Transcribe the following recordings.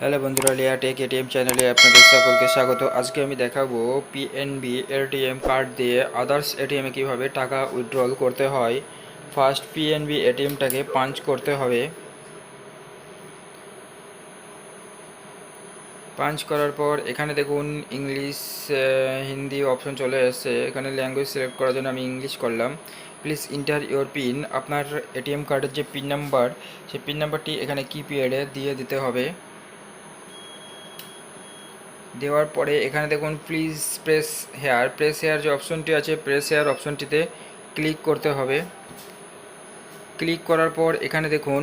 Hello বন্ধুরা, লিয়া take ATM চ্যানেলে আপনাদের সকলকে স্বাগত। আজকে আমি দেখাবো পিএনবি এটিএম কার্ড দিয়ে আদার্স এটিএমে কীভাবে টাকা উইথড্রল করতে হয়। ফার্স্ট পিএনবি এটিএমটাকে পাঞ্চ করতে হবে। পাঞ্চ করার পর এখানে দেখুন ইংলিশ হিন্দি অপশন চলে এসেছে। এখানে ল্যাঙ্গুয়েজ সিলেক্ট করার জন্য আমি ইংলিশ করলাম। প্লিজ ইন্টার ইওর পিন আপনার এটিএম কার্ডের যে পিন নাম্বার সেই পিন নাম্বারটি এখানে কিপ্যাডে দিয়ে দিতে হবে। দেওয়ার পরে এখানে দেখুন please press here press here যে অপশনটি আছে প্রেস হেয়ার অপশনটিতে ক্লিক করতে হবে। ক্লিক করার পর এখানে দেখুন,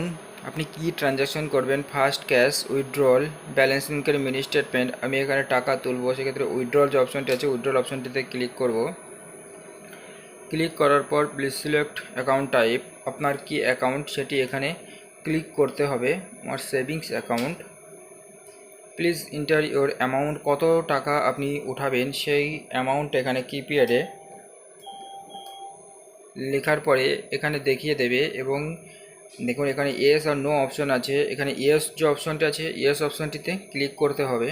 আপনি কি ট্রানজ্যাকশন করবেন? First cash withdrawal balance enquiry mini statement আমি এখানে টাকা তুলবো, সেক্ষেত্রে উইথড্রল যে অপশনটি আছে উইথড্রল অপশনটিতে ক্লিক করব। ক্লিক করার পর প্লিজ সিলেক্ট অ্যাকাউন্ট টাইপ আপনার কি অ্যাকাউন্ট সেটি এখানে ক্লিক করতে হবে, আমার savings account please enter your amount, কত টাকা আপনি উঠাবেন, সেই অ্যামাউন্ট এখানে কিপ্যাডে লেখার পরে এখানে দেখিয়ে দেবে এবং দেখুন এখানে ইয়েস আর নো অপশন আছে। এখানে ইয়েস যে অপশনটা আছে ইয়েস অপশনটিতে ক্লিক করতে হবে।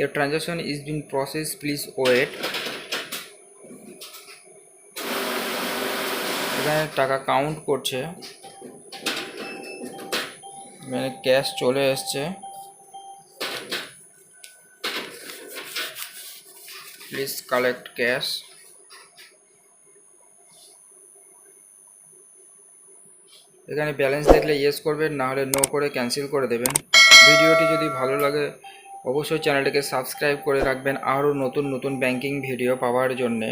এর transaction is been process please wait এখানে টাকা কাউন্ট করছে। এখানে ক্যাশ চলে এসছে। প্লিজ collect cash. এখানে ব্যালেন্স দেখলে ইয়েস করবেন, না হলে নো করে ক্যান্সেল করে দেবেন। ভিডিওটি যদি ভালো লাগে, অবশ্যই চ্যানেলটিকে সাবস্ক্রাইব করে রাখবেন। আরও নতুন নতুন ব্যাংকিং ভিডিও পাওয়ার জন্যে।